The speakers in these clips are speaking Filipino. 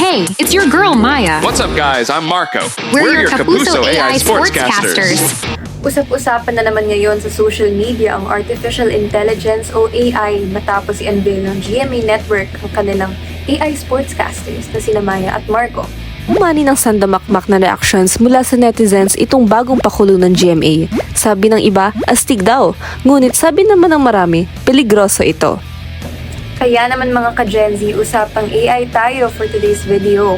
Hey, it's your girl Maya. What's up, guys? I'm Marco. We're, your Kapuso AI sportscasters. Usap-usapan na naman ngayon sa social media ang Artificial Intelligence o AI matapos i-unveil ng GMA Network ang kanilang AI sportscasters na sina Maya at Marco. Umani ng sandamakmak na reactions mula sa netizens itong bagong pakulo ng GMA. Sabi ng iba, astig daw. Ngunit sabi naman ng marami, peligroso ito. Kaya naman mga ka-Gen Z, usapang AI tayo for today's video.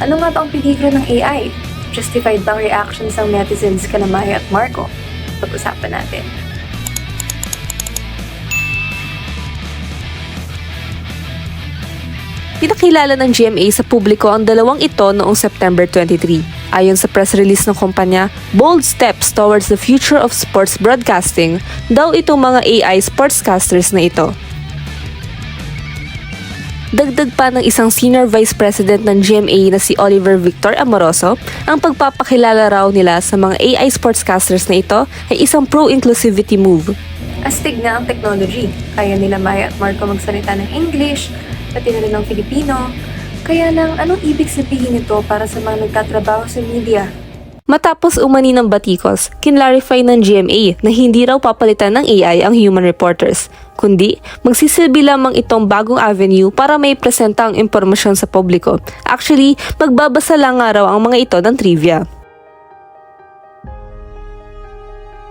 Ano nga ba ang peligro ng AI? Justified bang reactions ng netizens kana Maya at Marco? Pag-usapan natin. Pinakilala ng GMA sa publiko ang dalawang ito noong September 23. Ayon sa press release ng kumpanya, bold steps towards the future of sports broadcasting daw itong mga AI sportscasters na ito. Dagdag pa ng isang senior vice president ng GMA na si Oliver Victor Amoroso, ang pagpapakilala raw nila sa mga AI sportscasters na ito ay isang pro-inclusivity move. Astig na ang technology. Kaya nila Maya at Marco magsalita ng English, pati na rin ng Filipino. Kaya lang, anong ibig sabihin nito para sa mga nagtatrabaho sa media? Matapos umani ng batikos, kinlarify ng GMA na hindi raw papalitan ng AI ang human reporters, kundi magsisilbi lamang itong bagong avenue para may presenta ang impormasyon sa publiko. Actually, magbabasa lang nga raw ang mga ito ng trivia.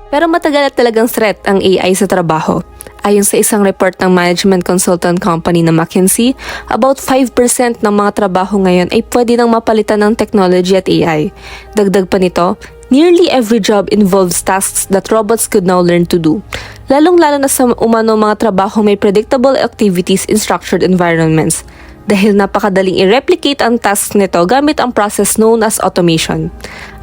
Pero matagal at talagang threat ang AI sa trabaho. Ayon sa isang report ng management consultant company na McKinsey, about 5% ng mga trabaho ngayon ay pwede nang mapalitan ng technology at AI. Dagdag pa nito, nearly every job involves tasks that robots could now learn to do. Lalong-lalo na sa umano mga trabaho may predictable activities in structured environments dahil napakadaling i-replicate ang tasks nito gamit ang process known as automation.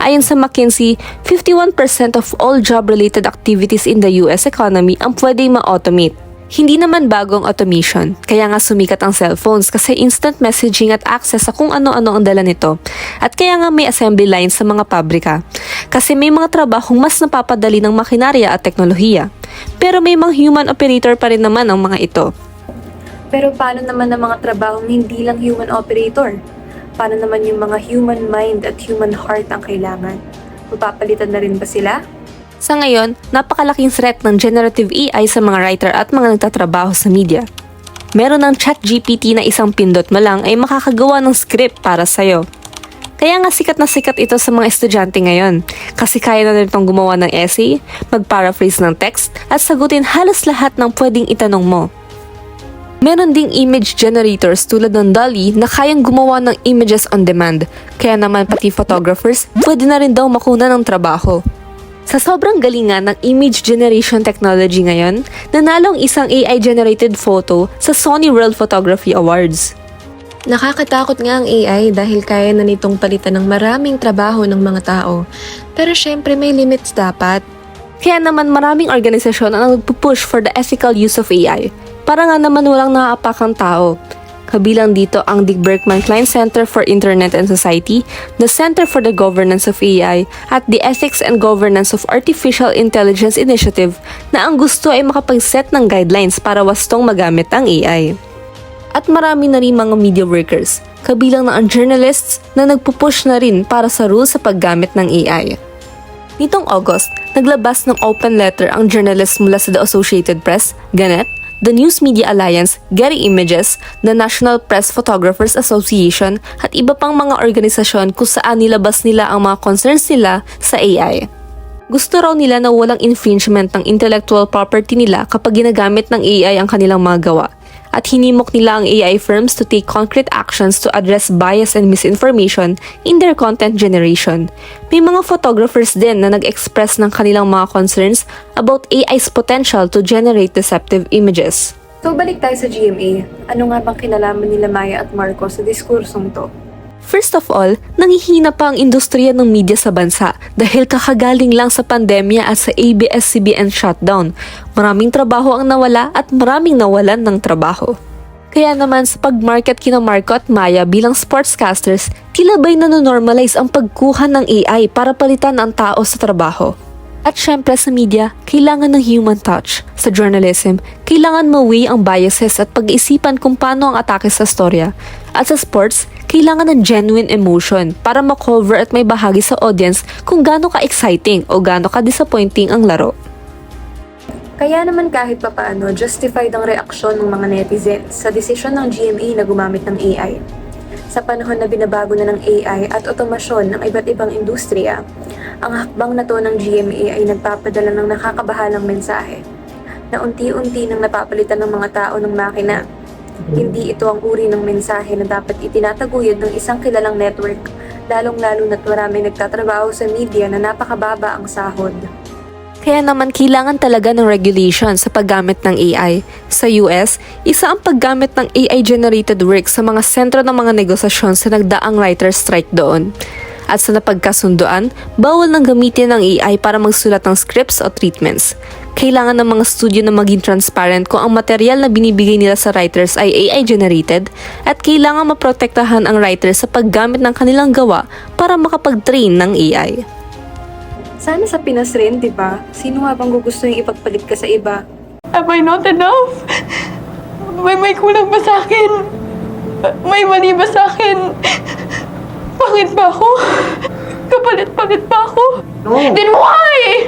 Ayon sa McKinsey, 51% of all job-related activities in the US economy ang pwedeng ma-automate. Hindi naman bagong automation, kaya nga sumikat ang cellphones kasi instant messaging at access sa kung ano-ano ang dala nito. At kaya nga may assembly lines sa mga pabrika. Kasi may mga trabahong mas napapadali ng makinarya at teknolohiya. Pero may mga human operator pa rin naman ang mga ito. Pero paano naman ang mga trabahong hindi lang human operator? Paano naman yung mga human mind at human heart ang kailangan? Mapapalitan na rin ba sila? Sa ngayon, napakalaking threat ng generative AI sa mga writer at mga nagtatrabaho sa media. Meron ng chat GPT na isang pindot mo lang ay makakagawa ng script para sa'yo. Kaya nga sikat na sikat ito sa mga estudyante ngayon kasi kaya na nitong gumawa ng essay, mag-paraphrase ng text at sagutin halos lahat ng pwedeng itanong mo. Meron ding image generators tulad ng DALL-E na kayang gumawa ng images on demand. Kaya naman pati photographers, pwede na rin daw makuna ng trabaho. Sa sobrang galingan ng image generation technology ngayon, nanalo ang isang AI-generated photo sa Sony World Photography Awards. Nakakatakot nga ang AI dahil kaya na nitong palitan ng maraming trabaho ng mga tao. Pero syempre may limits dapat. Kaya naman maraming organisasyon ang nagpupush for the ethical use of AI para nga naman walang naaapakang tao. Kabilang dito ang Dick Berkman Klein Center for Internet and Society, the Center for the Governance of AI, at the Ethics and Governance of Artificial Intelligence Initiative na ang gusto ay makapag-set ng guidelines para wastong magamit ang AI. At marami na rin mga media workers, kabilang na ang journalists na nagpupush na rin para sa rules sa paggamit ng AI. Nitong August, naglabas ng open letter ang journalists mula sa The Associated Press, Gannett, the News Media Alliance, Getty Images, the National Press Photographers Association at iba pang mga organisasyon kung saan nilabas nila ang mga concerns nila sa AI. Gusto raw nila na walang infringement ng intellectual property nila kapag ginagamit ng AI ang kanilang mga gawa at hinimok nila ang AI firms to take concrete actions to address bias and misinformation in their content generation. May mga photographers din na nag-express ng kanilang mga concerns about AI's potential to generate deceptive images. So balik tayo sa GMA. Ano nga bang kinalaman nila Maya at Marco sa diskursong to? First of all, nangihina pa ang industriya ng media sa bansa dahil kakagaling lang sa pandemya at sa ABS-CBN shutdown. Maraming trabaho ang nawala at maraming nawalan ng trabaho. Kaya naman sa pag-market kina Marco at Maya bilang sportscasters, tila ba'y nanonormalize ang pagkuha ng AI para palitan ang tao sa trabaho. At syempre sa media, kailangan ng human touch. Sa journalism, kailangan mawi ang biases at pag-isipan kung paano ang atake sa storya. At sa sports, kailangan ng genuine emotion para makover at may bahagi sa audience kung gaano ka-exciting o gaano ka-disappointing ang laro. Kaya naman kahit papaano, justified ang reaksyon ng mga netizens sa desisyon ng GMA na gumamit ng AI. Sa panahon na binabago na ng AI at otomasyon ng iba't ibang industriya, ang hakbang na to ng GMA ay nagpapadala ng nakakabahalang mensahe na unti-unti nang napapalitan ng mga tao ng makina. Hindi ito ang uri ng mensahe na dapat itinataguyod ng isang kilalang network, lalong-lalo na't marami nagtatrabaho sa media na napakababa ang sahod. Kaya naman kailangan talaga ng regulation sa paggamit ng AI. Sa US, isa ang paggamit ng AI-generated work sa mga sentro ng mga negosasyon sa nagdaang writer's strike doon. At sa napagkasunduan, bawal nang gamitin ng AI para magsulat ng scripts o treatments. Kailangan ng mga studio na maging transparent kung ang material na binibigay nila sa writers ay AI-generated at kailangan maprotektahan ang writers sa paggamit ng kanilang gawa para makapag-train ng AI. Sana sa Pinas rin, di ba? Sino nga bang gusto yung ipagpalit ka sa iba? Am I not enough? May may kulang ba sa akin? May mali ba sa akin? Pangit ba ako? Kapalit-palit ba ako? Then why?